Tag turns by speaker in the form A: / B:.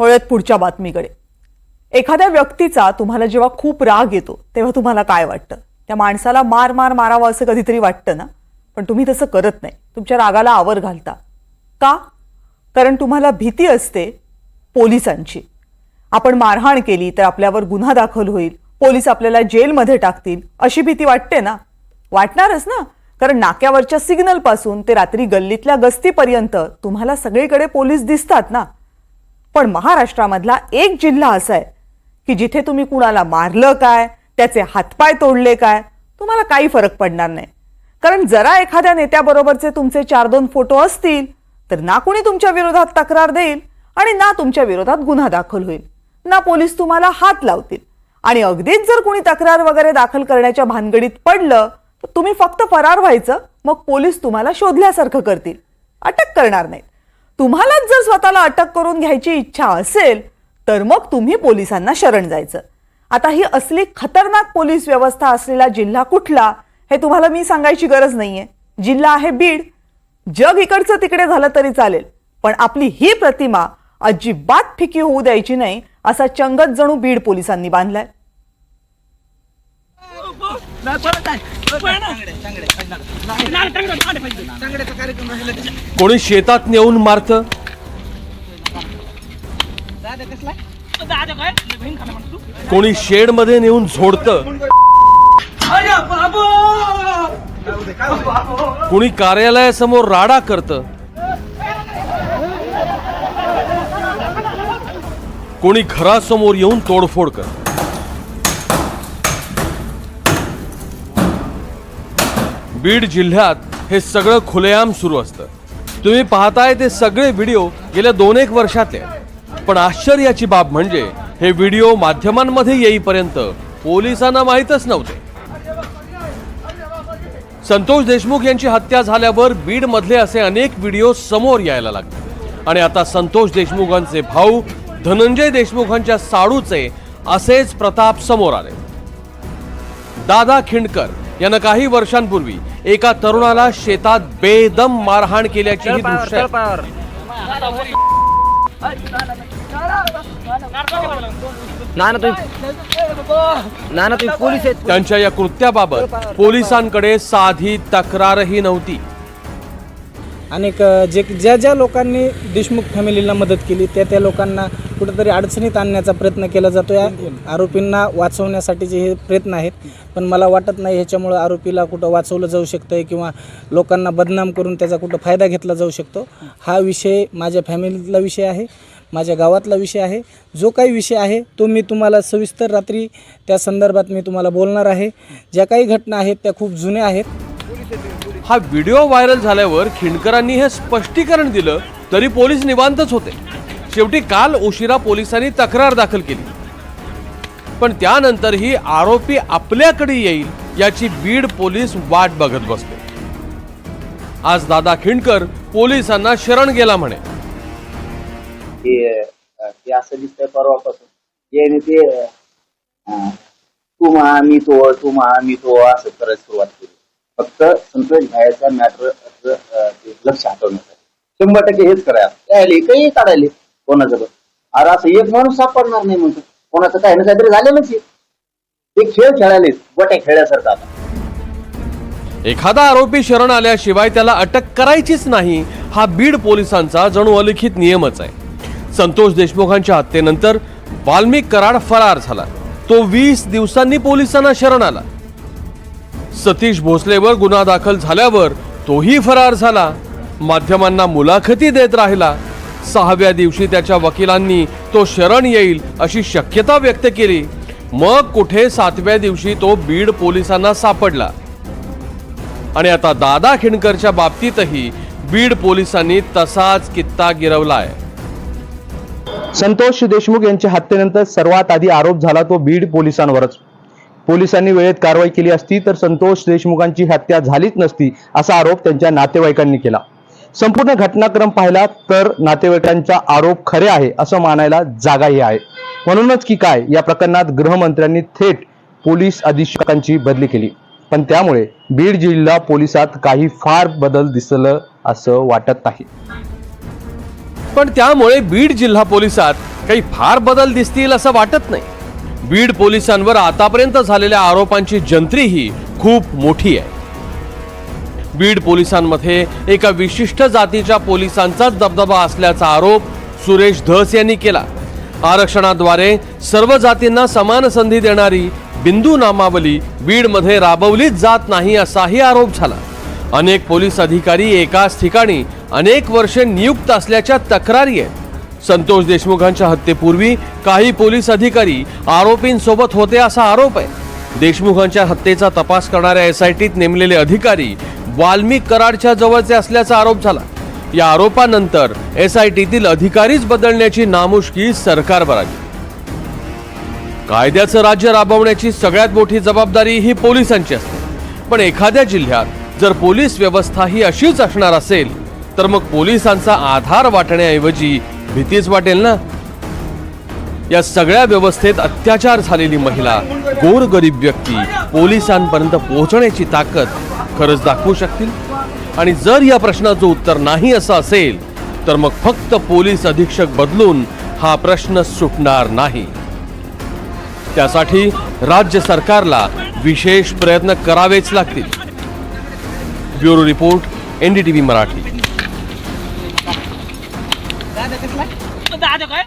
A: वळत पुढच्या बातमीकडे. एखाद्या व्यक्तीचा तुम्हाला जेव्हा खूप राग येतो तेव्हा तुम्हाला काय वाटतं? त्या माणसाला मार मार मारावं असं कधीतरी वाटतं ना? पण तुम्ही तसं करत नाही. तुमच्या रागाला आवर घालता. का? कारण तुम्हाला भीती असते पोलिसांची. आपण मारहाण केली तर आपल्यावर गुन्हा दाखल होईल. पोलीस आपल्याला जेलमध्ये टाकतील. अशी भीती वाटते ना? वाटणारच ना? कारण नाक्यावरच्या सिग्नलपासून ते रात्री गल्लीतल्या गस्तीपर्यंत तुम्हाला सगळीकडे पोलीस दिसतात ना? पण महाराष्ट्रामधला एक जिल्हा असा आहे की जिथे तुम्ही कुणाला मारलं काय त्याचे हातपाय तोडले काय तुम्हाला काही फरक पडणार नाही. कारण जरा एखाद्या नेत्याबरोबरचे तुमचे चार दोन फोटो असतील तर ना कुणी तुमच्या विरोधात तक्रार देईल आणि ना तुमच्या विरोधात गुन्हा दाखल होईल. ना पोलीस तुम्हाला हात लावतील. आणि अगदीच जर कुणी तक्रार वगैरे दाखल करण्याच्या भानगडीत पडलं तर तुम्ही फक्त फरार व्हायचं मग पोलीस तुम्हाला शोधल्यासारखं करतील. अटक करणार नाहीत. तुम्हालाच जर स्वतःला अटक करून घ्यायची इच्छा असेल तर मग तुम्ही पोलिसांना शरण जायचं. आता ही असली खतरनाक पोलीस व्यवस्था असलेला जिल्हा कुठला हे तुम्हाला मी सांगायची गरज नाहीये. जिल्हा आहे बीड. जग इकडचं तिकडे झालं तरी चालेल पण आपली ही प्रतिमा अजिबात फिकी होऊ द्यायची नाही असा चंगत जणू बीड पोलिसांनी बांधलाय.
B: कोणी शेतात नेऊन मारत? कोणी शेडमध्ये नेऊन झोडत? कोणी कार्यालयासमोर राडा करत? कोणी घरासमोर येऊन तोडफोड करत? बीड जिल्ह्यात हे सगळं खुलेआम सुरू असतं. तुम्ही पाहताय ते सगळे व्हिडिओ गेल्या दोन एक वर्षातले पण आश्चर्याची बाब म्हणजे हे व्हिडिओ माध्यमांमध्ये येईपर्यंत पोलिसांना माहीतच नव्हते. संतोष देशमुख यांची हत्या झाल्यावर बीड मधले असे अनेक व्हिडिओ समोर यायला लागले. आणि आता संतोष देशमुखांचे भाऊ धनंजय देशमुखांच्या साडूचे असेच प्रताप समोर आले. दादा खिंडकर यानं काही वर्षांपूर्वी एका तरुणाला शेतात बेदम मारहाण केल्याची ही दृश्य
C: तुम्ही तुम्ही पोलीस आहेत.
B: त्यांच्या या कृत्याबाबत पोलिसांकडे साधी तक्रारही नव्हती.
D: आणि क- जे ज्या ज्या लोकांनी देशमुख फॅमिलीला मदत केली त्या त्या लोकांना कुठेतरी अडचणीत आणण्याचा प्रयत्न केला जातो. या आरोपींना वाचवण्यासाठीचे हे प्रयत्न आहेत पण मला वाटत नाही ह्याच्यामुळं आरोपीला कुठं वाचवलं जाऊ शकतं आहे किंवा लोकांना बदनाम करून त्याचा कुठं फायदा घेतला जाऊ शकतो. हा विषय माझ्या फॅमिलीतला विषय आहे माझ्या गावातला विषय आहे. जो काही विषय आहे तो मी तुम्हाला सविस्तर रात्री त्या संदर्भात मी तुम्हाला बोलणार आहे. ज्या काही घटना आहेत त्या खूप जुन्या आहेत.
B: हा व्हिडिओ व्हायरल झाल्यावर खिंडकरांनी हे स्पष्टीकरण दिलं तरी पोलीस निवांतच होते. शेवटी काल उशिरा पोलिसांनी तक्रार दाखल केली. पण त्यानंतरही आरोपी आपल्याकडे येईल याची बीड पोलीस वाट बघत बसले. आज दादा खिंडकर पोलिसांना शरण गेला म्हणे.
E: ते असं दिसतंय परवापासून. याने ते तू महा मी तो तू महा मी तो असं करायला सुरुवात केली. फक्त संतोष भायचा मॅटर लक्ष हटवण्यासाठी शंभर टक्के हेच करायला. काढायले कोणाचं पण अरे असं एक माणूस सापडणार नाही म्हणतो. कोणाचं काही ना काहीतरी झालेलंच आहे. ते खेळ खेळायलेच गोट्या खेळल्यासारखा आता.
B: एखादा आरोपी शरण आल्याशिवाय त्याला अटक करायचीच नाही हा बीड पोलिसांचा जणू अलिखित नियमच आहे. संतोष देशमुखांच्या हत्येनंतर वाल्मिक कराड फरार झाला. तो वीस दिवसांनी पोलिसांना शरण आला. सतीश भोसलेवर गुन्हा दाखल झाल्यावर तोही फरार झाला. माध्यमांना मुलाखती देत राहिला. सहाव्या दिवशी त्याच्या वकिलांनी तो शरण येईल अशी शक्यता व्यक्त केली. मग कुठे सातव्या दिवशी तो बीड पोलिसांना सापडला. आणि आता दादा खिणकरच्या बाबतीतही बीड पोलिसांनी तसाच कित्ता गिरवलाय.
F: संतोष देशमुख यांच्या हत्येनंतर सर्वात आधी आरोप झाला तो बीड पोलिसांवरच. पोलिसांनी वेळेत कारवाई केली असती तर संतोष देशमुखांची हत्या झालीच नसती असा आरोप त्यांच्या नातेवाईकांनी केला. संपूर्ण घटनाक्रम पाहिला तर नातेवाईकांचा आरोप खरे आहे असं मानायला जागाही आहे. म्हणूनच की काय या प्रकरणात गृहमंत्र्यांनी थेट पोलीस अधीक्षकांची बदली केली. पण त्यामुळे बीड जिल्हा पोलिसात काही फार बदल दिसलं असं वाटत नाही.
B: पण त्यामुळे बीड जिल्हा पोलिसात काही फार बदल दिसतील असं वाटत नाही. बीड पोलिसांवर आतापर्यंत झालेल्या आरोपांची जंत्रीही खूप मोठी आहे. बीड पोलिसांमध्ये एका विशिष्ट जातीच्या पोलिसांचाच दबदबा असल्याचा आरोप सुरेश धस यांनी केला. आरक्षणाद्वारे सर्व जातींना समान संधी देणारी बिंदू नामावली बीडमध्ये राबवलीच जात नाही असाही आरोप झाला. अनेक पोलीस अधिकारी एकाच ठिकाणी अनेक वर्षे नियुक्त असल्याच्या तक्रारी आहेत. संतोष देशमुखांच्या हत्येपूर्वी काही पोलीस अधिकारी आरोपींसोबत होते असा आरोप आहे. देशमुखांच्या हत्येचा तपास करणाऱ्या एस आय टीत नेमलेले अधिकारी वाल्मिक कराडच्या जवळचे असल्याचा आरोप झाला. या आरोपानंतर एस आय टीतील अधिकारीच बदलण्याची नामुष्की सरकारवर आली. कायद्याचं राज्य राबवण्याची सगळ्यात मोठी जबाबदारी ही पोलिसांची असते. पण एखाद्या जिल्ह्यात जर पोलीस व्यवस्था ही अशीच असणार असेल तर मग पोलिसांचा आधार वाटण्याऐवजी भीतीच वाटेल ना? या सगळ्या व्यवस्थेत अत्याचार झालेली महिला गोरगरीब व्यक्ती पोलिसांपर्यंत पोहोचण्याची ताकद खरंच दाखवू शकतील? आणि जर या प्रश्नाचं उत्तर नाही असं असेल तर मग फक्त पोलीस अधीक्षक बदलून हा प्रश्न सुटणार नाही. त्यासाठी राज्य सरकारला विशेष प्रयत्न करावेच लागतील. Bureau report NDTV Marathi.
G: काय?